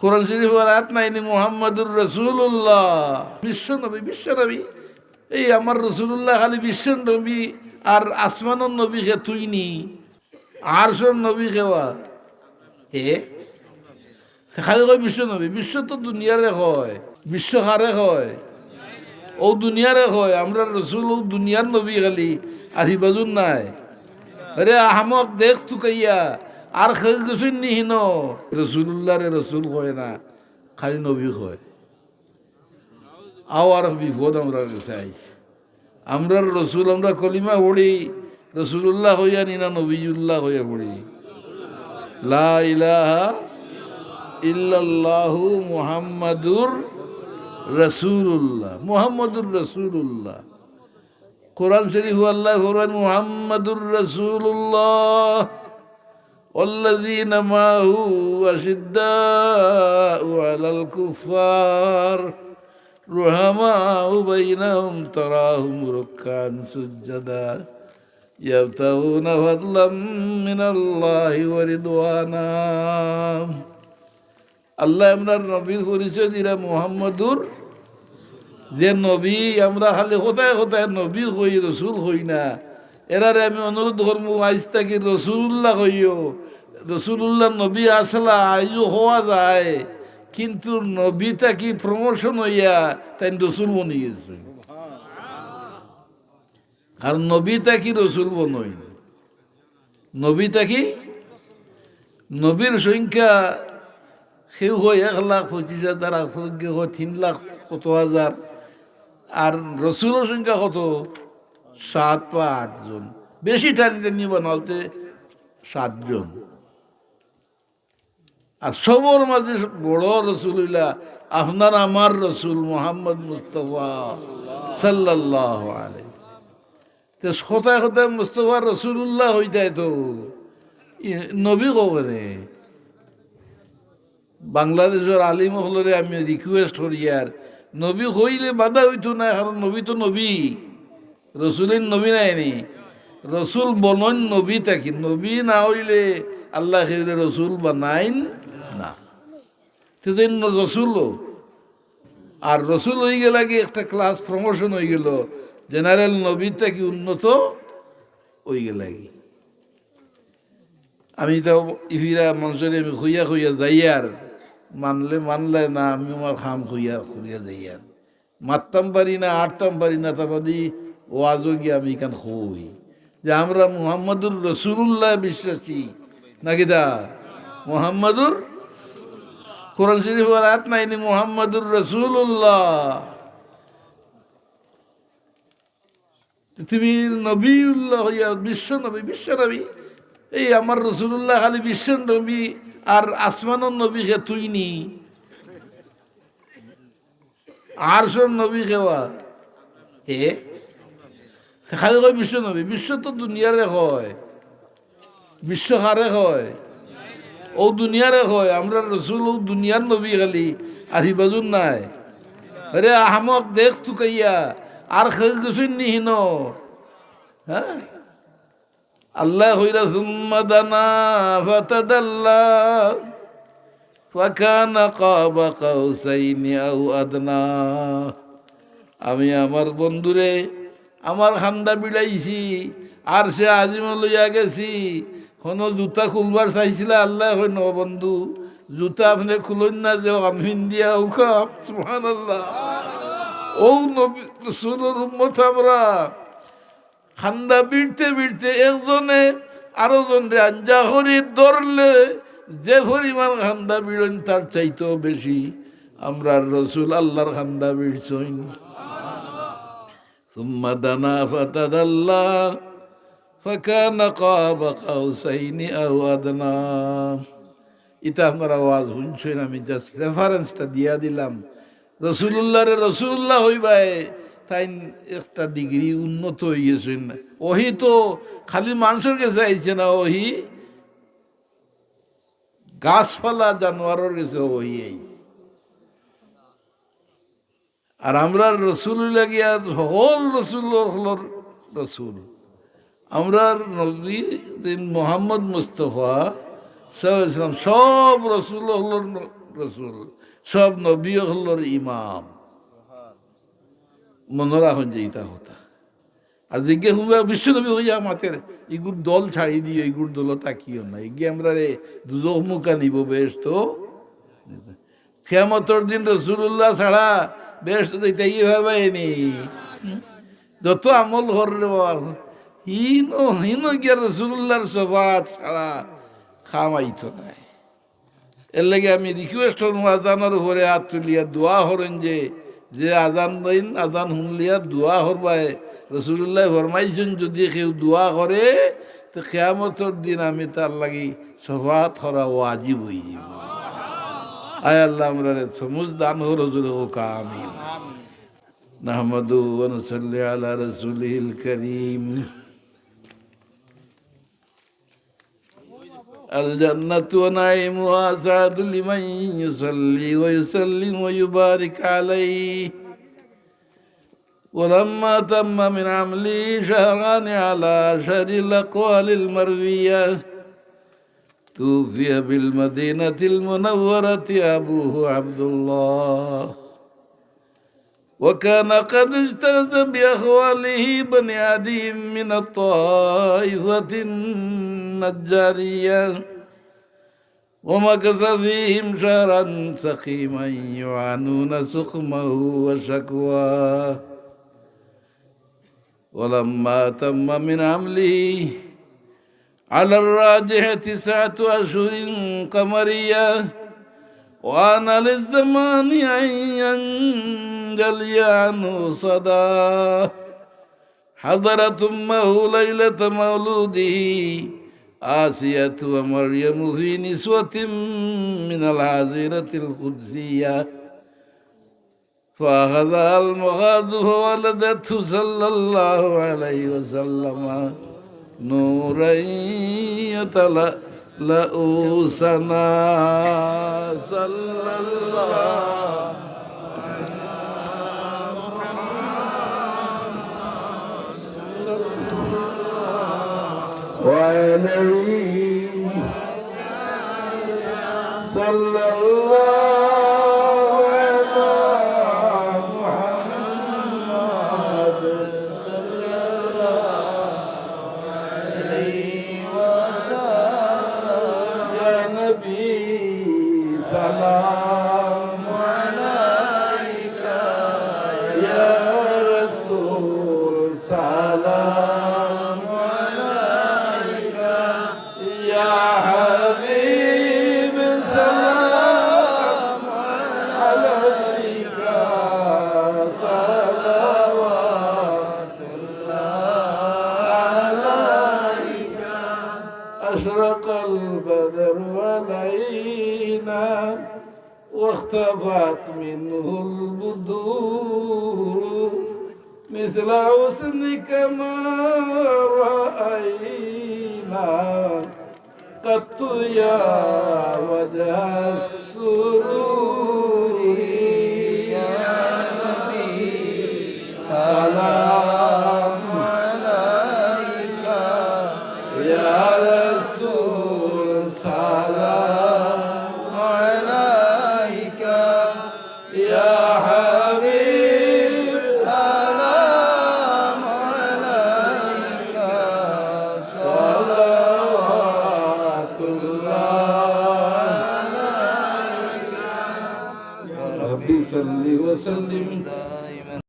কোরআন শরীফ আয়াত নাইনি মোহাম্মদুর রসুল্লাহ বিশ্ব নবী বিশ্ব নবী এই আমার রসুল্লাহ খালি বিশ্ব নবী আর আসমানের নবী খে তুই নি। আর সব নবী খেওয়া হে খালি কয় বিশ্ব নবী বিশ্ব তো দুনিয়ারে হয় বিশ্ব হারে হয় ও দুনিয়ারে হয় আমরা রসুল ও দুনিয়ার নবী খালি। আর হিবাজুন নাই। আরে আহমক দেখ তু কাইয়া আর গেছেন নিহিন রসুল্লাহ রে রসুল কয় না, খালি নবী কয়। আও আর বিপদ আমরা কাছে আমরা রসুল, আমরা কলিমা পড়ি রসুল্লাহ হইয়া নি না নবীউল্লাহ হইয়া পড়ি। লা ইলাহা ইল্লাল্লাহু মুহাম্মাদুর রসুল্লাহ মুহাম্মাদুর রসুল্লাহ কোরআন শরীফ, আল্লাহ কোরআন, মুহাম্মাদুর রসুল্লাহ والذين معه أشداء على الكفار رحماء بينهم تراهم ركعا سجدا يبتغون فضلا من الله ورضوانا আল্লাহ আমরার নবীর পরিচয় দিলা মোহাম্মদুর যে নবী আমরা খালি কোথায় কোথায় নবী হই রসুল হই না এরারে আমি অনুরোধ করব আইজ তাকে রসুল্লাহ হইও রসুল্লাহ নবী আসলা আইও হওয়া যায়, কিন্তু নবী তাকি প্রমোশন হইয়া তাই রসুল বনি গেছে। আর নবী তাকি রসুল বনই? নবী তাকি নবীর সংখ্যা সেও হয় এক লাখ, পঁচিশ হাজার আর হয় তিন লাখ, কত হাজার, আর রসুলের সংখ্যা কত? সাত বা আটজন। বেশি টানি টানি বানাতে সাতজন। আর সবর মাঝে বড় রসুল হইলা আপনার আমার রসুল মোহাম্মদ মুস্তফা সাল্লাহ তো কোথায় কোথায় মুস্তফা রসুল্লাহ হইতাই তো। ই- নবী কবরে। বাংলাদেশের আলিম হলরে আমি রিকোয়েস্ট করি আর, নবী হইলে বাধা হইতো না, কারণ নবী তো নবী। রসুলের নবী নাইনি রসুল বনন নবী থাকি, নবী না হইলে আল্লাহ খেলে রসুল বানাইন না। রসুল আর রসুল হয়ে গেলে কি একটা ক্লাস প্রমোশন হয়ে গেল জেনারেল নবী থেকে উন্নত হয়ে গেল কি। আমি তো ইফিরা মানুষের আমি খুইয়া খুইয়া যাই আর, মানলে মানলে না, আমি আমার খাম খুইয়া খুইয়া যাই আর। মারতাম পারি না আটতাম পারি না তারপরে ওয়াজও গিয়ে আমি এখান হই। যে আমরা মুহাম্মদুর রসুল্লাহ বিশ্বাসী। নাকি দা? মুহাম্মদুর? কোরআন শরীফ আয়াত নাইনি মুহাম্মদুর রসুল্লাহ তুমি নবীউল্লাহ হইয়া বিশ্ব নবী বিশ্ব নবী। এই আমার রসুল্লাহ খালি বিশ্ব নবী আর নবী খে তুই নি? আর সব নবী খেওয়া হে খালি কয় বিশ্ব নবী? বিশ্ব তো দুনিয়ারে হয় বিশ্ব হারে হয় ও দুনিয়ারে হয় আমরা রসুল ও দুনিয়ার নবী খালি। আর হিবাজুন নাই। আরে আহমক দেখ তু কাইয়া আর খেয়ে গেছেন নিহিন হ্যাঁ আল্লাহ হইরা সুম্মা দানা ফাতাদাল্লা। কাবা কাউসাইনি আও আদনা। আমি আমার বন্ধুরে আমার খান্দা বিলাইছি, আর সে আজিম লইয়া গেছি। কোনো জুতা খুলবার চাইছিলে আল্লাহ হয় ন বন্ধু, জুতা আপনি খুলন না যে আমি দিয়া উখাম সুহান আল্লাহ ও নবী রসুলের উম্মত আমরা খান্দা বিড়তে বিড়তে একজনে আরও জনরে আঞ্জা করি ধরলে, যে পরিমাণ খান্দা বিড়ন তার চাইতেও বেশি। আমরা রসুল আল্লাহর খান্দা বিড়ছইন। ثم دنا فتدلى فكان قاب قوسين او ادنى এটা আমার আওয়াজ শুনছেন আমি জাস্ট রেফারেন্সটা দিয়া দিলাম রসুল্লাহ রে রসুল্লাহ হইবাই তাই একটা ডিগ্রি উন্নত হইয়েছেন ওহি তো খালি মানুষের কাছে আইছে না ওহি গাছপালা জানোয়ারের কাছে ওহি আইছে আর আমরা রসুল লাগিয়া সকল রসুল হলর রসুল। আমরা নবী মোহাম্মদ মুস্তফা ওয়াসাল্লাম সব রসুল হলর রসুল, সব নবী হল্লোর ইমাম। মনে রাখুন যে ইতা হতা আর দিকে হুয়া বিশ্বনবী হইয়া মাতের ইগুর দল ছাড়ি দিয়ে ইগুর দল তাকিও না। এগিয়ে আমরা রে দুজো মুখা নিব বেশ তো। খেমতর দিন রসুল্লাহ ছাড়া বেশ তো এটাই ভাবে নি। যত আমল বাবা হিনো হিনো গিয়া রসুল্লাহর সবাত ছাড়া খামাইত নাই। এর লাগে আমি রিকোয়েস্ট হল আজানোর উপরে হাত তুলিয়া দোয়া হরেন যে যে আজান দইন আজান শুনলিয়া দোয়া হরবায় রসুল্লাহ ফরমাইছেন, যদি কেউ দোয়া করে, তো কেয়ামতর দিন আমি তার লাগি সফাত করা ওয়াজিব হয়ে যাব। আয় আল্লাহ আমরা সমুজ দান হর হজুর ও কামিল نحمده ونصلي على رسوله الكريم الجنة ونعيمها سعد لمن يصلي ويسلم ويبارك عليه ولما تم من عملي شهران على شهر الأقوال المروية توفي بالمدينة المنورة أبوه عبد الله وكان قد اجتاز بأخواله بني عدي من الطائفة النجارية. ومكث فيهم شهرا سقيما يعانون سقمه وشكواه. ولما تم من عمله على الراجح تسعة أشهر قمرية وأنا للزمان أن ينجلي عنه صدى. حضرت أمه ليلة مولوده آسية ومريم في نسوة من العذيرة القدسية. فأخذها المغاد فولدته صلى الله عليه وسلم. نورا يتلألأ سنا صلى الله وعليه صلى الله علينا واختفت منه البدور مثل حسنك ما رأينا قط يا وجه السرور.